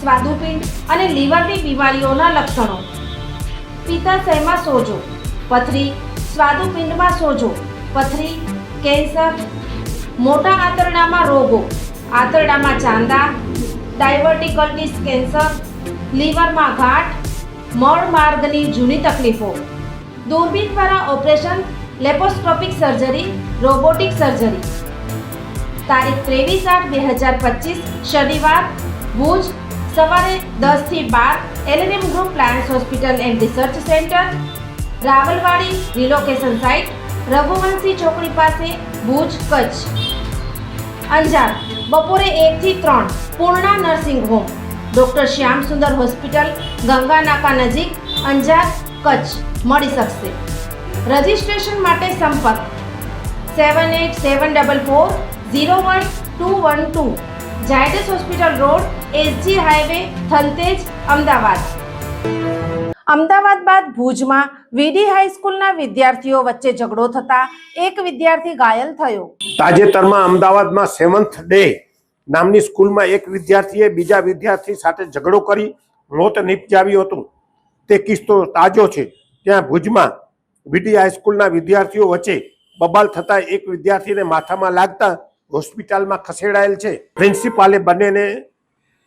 સ્વાદુપિંડ અને લીવરની બીમારીઓના લક્ષણો. પિત્તાશયમાં સોજો? પથરી સ્વાદુપિંડમાં સોજો. પથરી કેન્સર. મોટા આંતરડામાં રોગો. આંતરડામાં ચાંદા, ડાયવર્ટિકલ્ટીસ કેન્સર, લીવરમાં ગાંઠ મળ માર્ગની જૂની તકલીફો. દૂરબીન દ્વારા operation, laparoscopic surgery, robotic surgery. તારીખ ત્રેવીસ આઠ બે હજાર પચીસ, શનિવાર, ભુજ સવારે દસથી બાર LNM group પ્લાયન્સ hospital and research centre Rawalwadi relocation site Raghuvanshi ચોકડી પાસે ભુજ, કચ્છ. અંજાર, બપોરે એકથી ત્રણ Purna nursing home, doctor Shyam Sundar hospital, Ganga Naka નજીક, અંજાર, કચ્છ. મળી શકશે. રજિસ્ટ્રેશન માટે સંપર્ક. Seven eight seven double four zero one two one two. Zydus hospital road SG highway Thaltej Ahmedabad. Ahmedabad બાદ ભુજમાં વીડી હાઈસ્કૂલના વિદ્યાર્થીઓ વચ્ચે ઝઘડો થતા એક વિદ્યાર્થી ઘાયલ થયો. તાજેતરમાં અમદાવાદમાં સેવન્થ ડે નામની સ્કૂલમાં એક વિદ્યાર્થીએ બીજા વિદ્યાર્થી સાથે ઝઘડો કરી મોત નિપજાવ્યું હતું. તે કિસ્સો તાજો છે. ત્યાં ભુજમાં વીડી હાઈસ્કૂલના વિદ્યાર્થીઓ વચ્ચે બબાલ થતા એક વિદ્યાર્થીને માથામાં લાગતા હોસ્પિટલમાં ખસેડાયેલ છે. પ્રિન્સિપાલે બંનેને,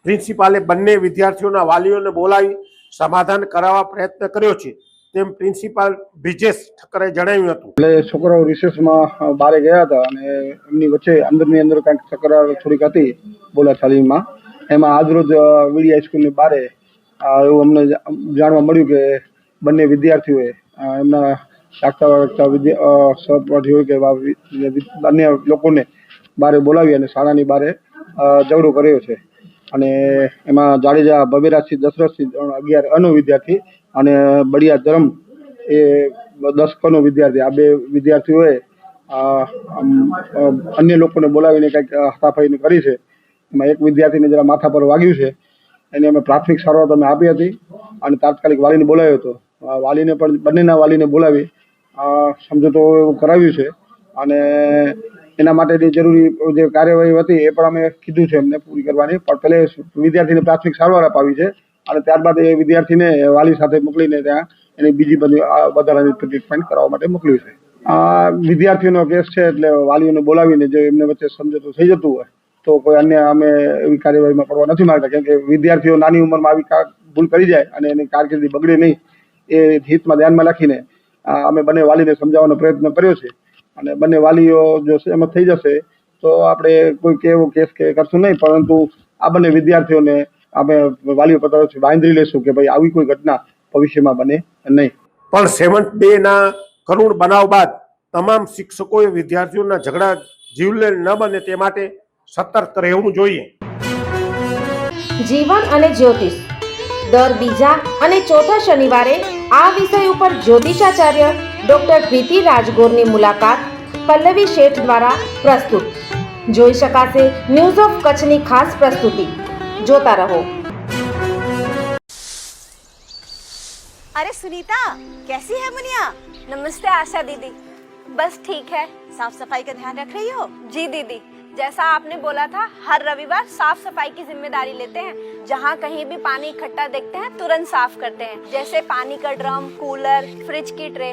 પ્રિન્સિપાલે બંને વિદ્યાર્થીઓના વાલીઓને બોલાવી સમાધાન કરાવવા પ્રયત્ન કર્યો છે. તેમ પ્રિન્સિપાલ બ્રિજેશ ઠક્કરે જણાવ્યું હતું. એટલે છોકરાઓ રિસેસમાં બારે ગયા હતા અને એમની વચ્ચે અંદરની અંદર કાંઈક તકરાર થોડીક હતી બોલાચાલીમાં એમાં આજરોજ વીડી હાઈસ્કૂલની બારે એવું અમને જાણવા મળ્યું કે બંને વિદ્યાર્થીઓએ એમના લાગતા વાગતા વિદ્યા સહપાઠીઓ કે બંને લોકોને બારે બોલાવી અને શાળાની બારે ઝઘડો કર્યો છે. અને એમાં જાડેજા ભવેરાજસિંહ દશરથસિંહ ત્રણ અગિયાર અનો વિદ્યાર્થી અને બળિયા ધરમ એ દસ કનો વિદ્યાર્થી. આ બે વિદ્યાર્થીઓએ અન્ય લોકોને બોલાવીને કંઈક હતાફાઈને કરી છે. એમાં એક વિદ્યાર્થીને જરા માથા પર વાગ્યું છે. એને અમે પ્રાથમિક સારવાર તમે આપી હતી અને તાત્કાલિક વાલીને બોલાવ્યો હતો. વાલીને પણ, બંનેના વાલીને બોલાવી સમજો તો એવું કરાવ્યું છે. અને એના માટેની જરૂરી જે કાર્યવાહી હતી એ પણ અમે કીધું છે એમને પૂરી કરવાની. પણ પહેલે વિદ્યાર્થીને પ્રાથમિક સારવાર અપાવી છે અને ત્યારબાદ એ વિદ્યાર્થીને વાલી સાથે મોકલીને ત્યાં એની બીજી બધી વધારાની ટ્રીટમેન્ટ કરાવવા માટે મોકલ્યું છે. આ વિદ્યાર્થીઓનો કેસ છે એટલે વાલીઓને બોલાવીને જો એમને વચ્ચે સમજૂતું થઈ જતું હોય તો કોઈ અન્ય અમે એવી કાર્યવાહીમાં પડવા નથી માંગતા, કેમ કે વિદ્યાર્થીઓ નાની ઉંમરમાં આવી ભૂલ કરી જાય અને એની કારકિર્દી બગડે નહીં એ હિતમાં ધ્યાનમાં રાખીને અમે બંને વાલીને સમજાવવાનો પ્રયત્ન કર્યો છે. અને બંને વાલીઓ જો એમાં થઈ જશે તો આપણે કોઈ એવો કેસ કે કરશું નહીં પરંતુ આ બંને વિદ્યાર્થીઓને અમે વાલીઓ તરફથી બાંધી લેશું કે ભાઈ આવી કોઈ ઘટના ભવિષ્યમાં બને નહીં. પણ સેવન્થ ડે ના કરુણ બનાવ બાદ તમામ શિક્ષકોએ વિદ્યાર્થીઓના ઝઘડા જીવલેણ ન બને તે માટે સતર્ક રહેવું જોઈએ. જીવન અને જ્યોતિષ. દર બીજા અને ચોથા શનિવારે આ વિષય ઉપર જ્યોતિષાચાર્ય ડોક્ટર પ્રીતિ રાજગોરની મુલાકાત પલ્લવી શેઠ દ્વારા પ્રસ્તુત જોઈ શકાશે ન્યૂઝ ઓફ કચ્છની ખાસ પ્રસ્તુતિ જોતા રહો अरे सुनीता कैसी है मुनिया नमस्ते आशा दीदी बस ठीक है साफ सफाई का ध्यान रख रही हो जी दीदी जैसा आपने बोला था हर रविवार साफ सफाई की जिम्मेदारी लेते हैं जहाँ कहीं भी पानी इकट्ठा देखते हैं तुरंत साफ करते हैं जैसे पानी का ड्रम कूलर फ्रिज की ट्रे